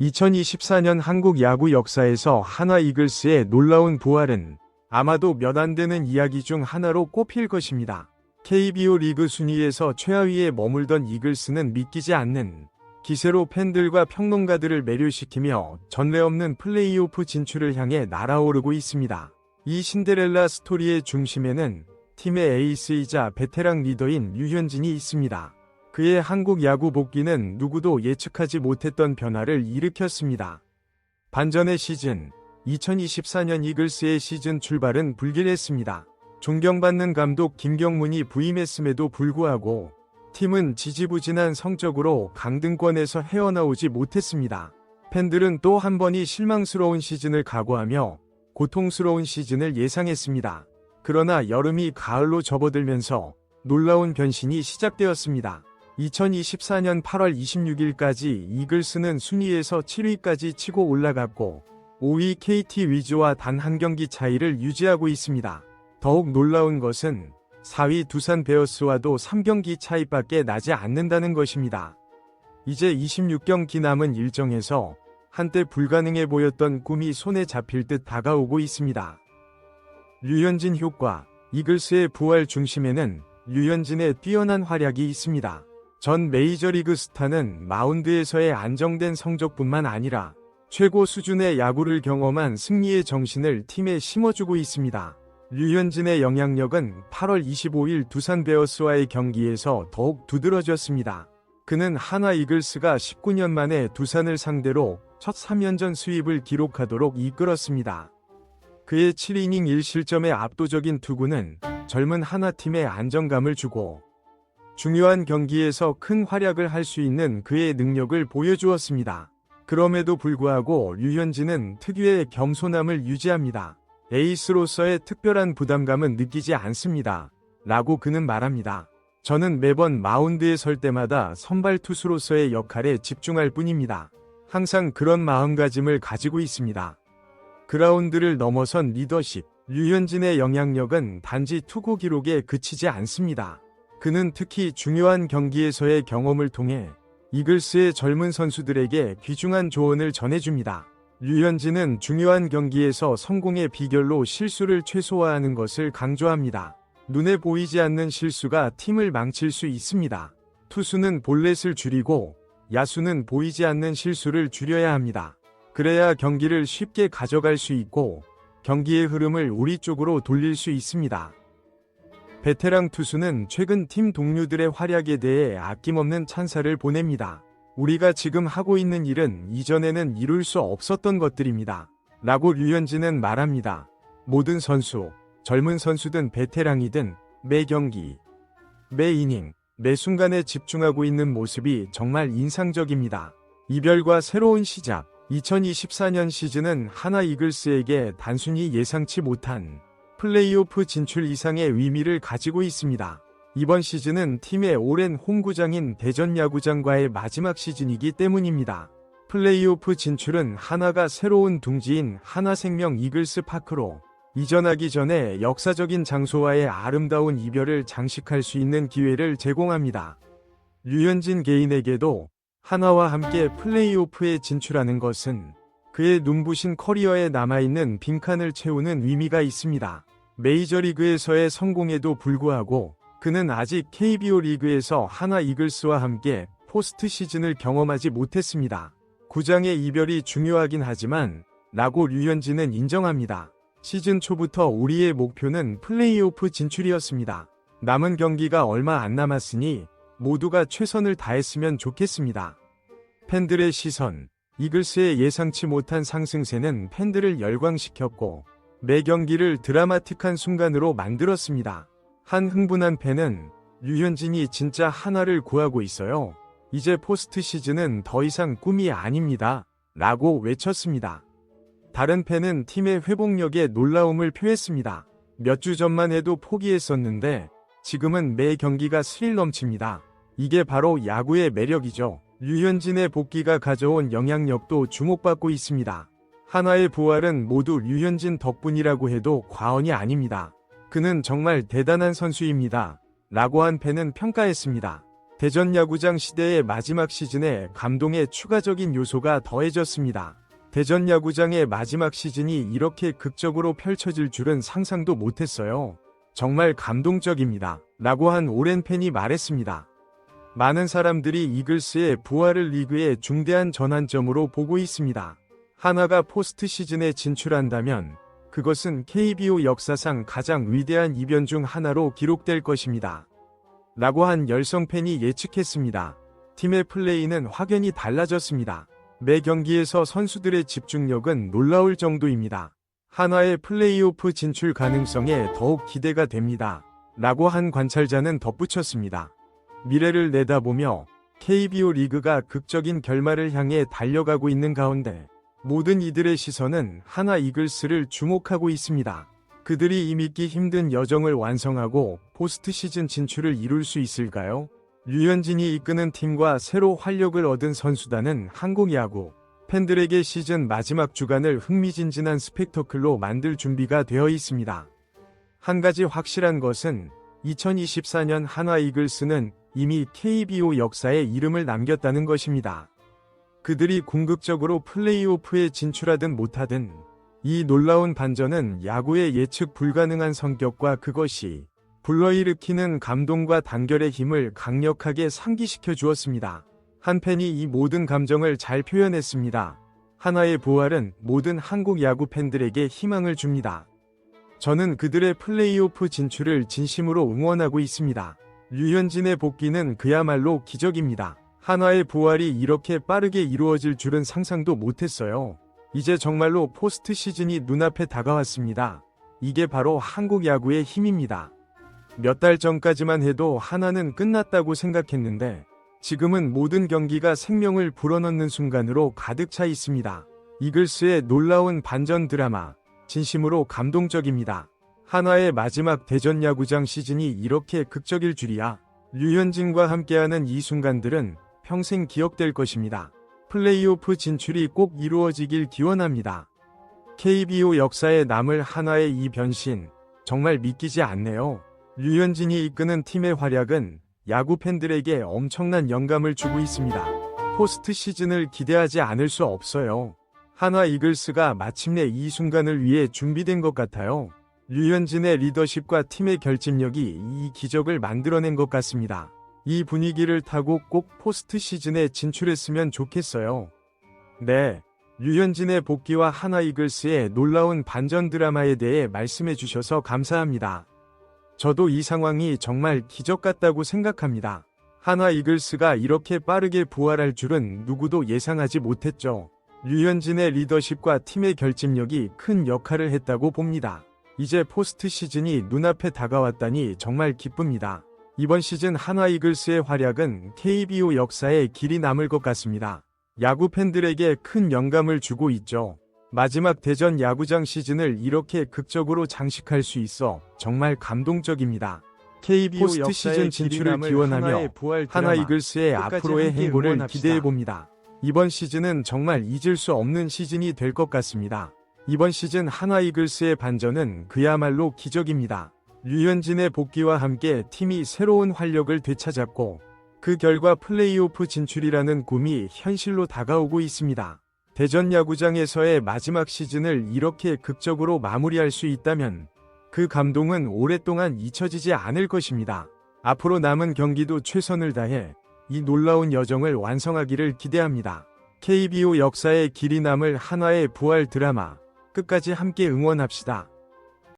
2024년 한국 야구 역사에서 한화 이글스의 놀라운 부활은 아마도 몇 안 되는 이야기 중 하나로 꼽힐 것입니다. KBO 리그 순위에서 최하위에 머물던 이글스는 믿기지 않는 기세로 팬들과 평론가들을 매료시키며 전례 없는 플레이오프 진출을 향해 날아오르고 있습니다. 이 신데렐라 스토리의 중심에는 팀의 에이스이자 베테랑 리더인 류현진이 있습니다. 그의 한국 야구 복귀는 누구도 예측하지 못했던 변화를 일으켰습니다. 반전의 시즌, 2024년 이글스의 시즌 출발은 불길했습니다. 존경받는 감독 김경문이 부임했음에도 불구하고 팀은 지지부진한 성적으로 강등권에서 헤어나오지 못했습니다. 팬들은 또 한 번이 실망스러운 시즌을 각오하며 고통스러운 시즌을 예상했습니다. 그러나 여름이 가을로 접어들면서 놀라운 변신이 시작되었습니다. 2024년 8월 26일까지 이글스는 순위에서 7위까지 치고 올라갔고 5위 KT 위즈와 단 한 경기 차이를 유지하고 있습니다. 더욱 놀라운 것은 4위 두산 베어스와도 3경기 차이밖에 나지 않는다는 것입니다. 이제 26경기 남은 일정에서 한때 불가능해 보였던 꿈이 손에 잡힐 듯 다가오고 있습니다. 류현진 효과 이글스의 부활 중심에는 류현진의 뛰어난 활약이 있습니다. 전 메이저리그 스타는 마운드에서의 안정된 성적뿐만 아니라 최고 수준의 야구를 경험한 승리의 정신을 팀에 심어주고 있습니다. 류현진의 영향력은 8월 25일 두산 베어스와의 경기에서 더욱 두드러졌습니다. 그는 하나 이글스가 19년 만에 두산을 상대로 첫 3연전 수입을 기록하도록 이끌었습니다. 그의 7이닝 1실점의 압도적인 투구는 젊은 하나팀에 안정감을 주고 중요한 경기에서 큰 활약을 할 수 있는 그의 능력을 보여주었습니다. 그럼에도 불구하고 류현진은 특유의 겸손함을 유지합니다. 에이스로서의 특별한 부담감은 느끼지 않습니다. 라고 그는 말합니다. 저는 매번 마운드에 설 때마다 선발 투수로서의 역할에 집중할 뿐입니다. 항상 그런 마음가짐을 가지고 있습니다. 그라운드를 넘어선 리더십, 류현진의 영향력은 단지 투구 기록에 그치지 않습니다. 그는 특히 중요한 경기에서의 경험을 통해 이글스의 젊은 선수들에게 귀중한 조언을 전해줍니다. 류현진은 중요한 경기에서 성공의 비결로 실수를 최소화하는 것을 강조합니다. 눈에 보이지 않는 실수가 팀을 망칠 수 있습니다. 투수는 볼넷을 줄이고 야수는 보이지 않는 실수를 줄여야 합니다. 그래야 경기를 쉽게 가져갈 수 있고 경기의 흐름을 우리 쪽으로 돌릴 수 있습니다. 베테랑 투수는 최근 팀 동료들의 활약에 대해 아낌없는 찬사를 보냅니다. 우리가 지금 하고 있는 일은 이전에는 이룰 수 없었던 것들입니다. 라고 류현진은 말합니다. 모든 선수, 젊은 선수든 베테랑이든 매 경기, 매 이닝, 매 순간에 집중하고 있는 모습이 정말 인상적입니다. 이별과 새로운 시작, 2024년 시즌은 하나 이글스에게 단순히 예상치 못한 플레이오프 진출 이상의 의미를 가지고 있습니다. 이번 시즌은 팀의 오랜 홈구장인 대전 야구장과의 마지막 시즌이기 때문입니다. 플레이오프 진출은 하나가 새로운 둥지인 하나생명 이글스 파크로 이전하기 전에 역사적인 장소와의 아름다운 이별을 장식할 수 있는 기회를 제공합니다. 류현진 개인에게도 하나와 함께 플레이오프에 진출하는 것은 그의 눈부신 커리어에 남아있는 빈칸을 채우는 의미가 있습니다. 메이저리그에서의 성공에도 불구하고 그는 아직 KBO 리그에서 하나 이글스와 함께 포스트 시즌을 경험하지 못했습니다. 구장의 이별이 중요하긴 하지만 라고 류현진은 인정합니다. 시즌 초부터 우리의 목표는 플레이오프 진출이었습니다. 남은 경기가 얼마 안 남았으니 모두가 최선을 다했으면 좋겠습니다. 팬들의 시선, 이글스의 예상치 못한 상승세는 팬들을 열광시켰고 매 경기를 드라마틱한 순간으로 만들었습니다. 한 흥분한 팬은 류현진이 진짜 하나를 구하고 있어요. 이제 포스트 시즌은 더 이상 꿈이 아닙니다. 라고 외쳤습니다. 다른 팬은 팀의 회복력에 놀라움을 표했습니다. 몇 주 전만 해도 포기했었는데 지금은 매 경기가 스릴 넘칩니다. 이게 바로 야구의 매력이죠. 류현진의 복귀가 가져온 영향력도 주목받고 있습니다. 하나의 부활은 모두 류현진 덕분이라고 해도 과언이 아닙니다. 그는 정말 대단한 선수입니다. 라고 한 팬은 평가했습니다. 대전 야구장 시대의 마지막 시즌에 감동의 추가적인 요소가 더해졌습니다. 대전 야구장의 마지막 시즌이 이렇게 극적으로 펼쳐질 줄은 상상도 못했어요. 정말 감동적입니다. 라고 한 오랜 팬이 말했습니다. 많은 사람들이 이글스의 부활을 리그의 중대한 전환점으로 보고 있습니다. 하나가 포스트 시즌에 진출한다면 그것은 KBO 역사상 가장 위대한 이변 중 하나로 기록될 것입니다. 라고 한 열성 팬이 예측했습니다. 팀의 플레이는 확연히 달라졌습니다. 매 경기에서 선수들의 집중력은 놀라울 정도입니다. 하나의 플레이오프 진출 가능성에 더욱 기대가 됩니다. 라고 한 관찰자는 덧붙였습니다. 미래를 내다보며 KBO 리그가 극적인 결말을 향해 달려가고 있는 가운데 모든 이들의 시선은 하나 이글스를 주목하고 있습니다. 그들이 이 믿기 힘든 여정을 완성하고 포스트 시즌 진출을 이룰 수 있을까요? 류현진이 이끄는 팀과 새로 활력을 얻은 선수단은 한국 야구 팬들에게 시즌 마지막 주간을 흥미진진한 스펙터클로 만들 준비가 되어 있습니다. 한 가지 확실한 것은 2024년 한화 이글스는 이미 KBO 역사에 이름을 남겼다는 것입니다. 그들이 궁극적으로 플레이오프에 진출하든 못하든 이 놀라운 반전은 야구의 예측 불가능한 성격과 그것이 불러일으키는 감동과 단결의 힘을 강력하게 상기시켜 주었습니다. 한 팬이 이 모든 감정을 잘 표현했습니다. 하나의 부활은 모든 한국 야구 팬들에게 희망을 줍니다. 저는 그들의 플레이오프 진출을 진심으로 응원하고 있습니다. 류현진의 복귀는 그야말로 기적입니다. 한화의 부활이 이렇게 빠르게 이루어질 줄은 상상도 못했어요. 이제 정말로 포스트 시즌이 눈앞에 다가왔습니다. 이게 바로 한국 야구의 힘입니다. 몇 달 전까지만 해도 하나는 끝났다고 생각했는데 지금은 모든 경기가 생명을 불어넣는 순간으로 가득 차 있습니다. 이글스의 놀라운 반전 드라마, 진심으로 감동적입니다. 한화의 마지막 대전 야구장 시즌이 이렇게 극적일 줄이야. 류현진과 함께하는 이 순간들은 평생 기억될 것입니다. 플레이오프 진출이 꼭 이루어지길 기원합니다. KBO 역사에 남을 한화의 이 변신, 정말 믿기지 않네요. 류현진이 이끄는 팀의 활약은 야구 팬들에게 엄청난 영감을 주고 있습니다. 포스트 시즌을 기대하지 않을 수 없어요. 한화 이글스가 마침내 이 순간을 위해 준비된 것 같아요. 류현진의 리더십과 팀의 결집력이 이 기적을 만들어낸 것 같습니다. 이 분위기를 타고 꼭 포스트 시즌에 진출했으면 좋겠어요. 네. 류현진의 복귀와 하나 이글스의 놀라운 반전 드라마에 대해 말씀해 주셔서 감사합니다. 저도 이 상황이 정말 기적 같다고 생각합니다. 하나 이글스가 이렇게 빠르게 부활할 줄은 누구도 예상하지 못했죠. 류현진의 리더십과 팀의 결집력이 큰 역할을 했다고 봅니다. 이제 포스트 시즌이 눈앞에 다가왔다니 정말 기쁩니다. 이번 시즌 한화 이글스의 활약은 KBO 역사에 길이 남을 것 같습니다. 야구 팬들에게 큰 영감을 주고 있죠. 마지막 대전 야구장 시즌을 이렇게 극적으로 장식할 수 있어 정말 감동적입니다. KBO 포스트 시즌 진출을 기원하며 하나 이글스의 앞으로의 행보를 기대해 봅니다. 이번 시즌은 정말 잊을 수 없는 시즌이 될 것 같습니다. 이번 시즌 한화 이글스의 반전은 그야말로 기적입니다. 류현진의 복귀와 함께 팀이 새로운 활력을 되찾았고 그 결과 플레이오프 진출이라는 꿈이 현실로 다가오고 있습니다. 대전 야구장에서의 마지막 시즌을 이렇게 극적으로 마무리할 수 있다면 그 감동은 오랫동안 잊혀지지 않을 것입니다. 앞으로 남은 경기도 최선을 다해 이 놀라운 여정을 완성하기를 기대합니다. KBO 역사의 길이 남을 한화의 부활 드라마 끝까지 함께 응원합시다.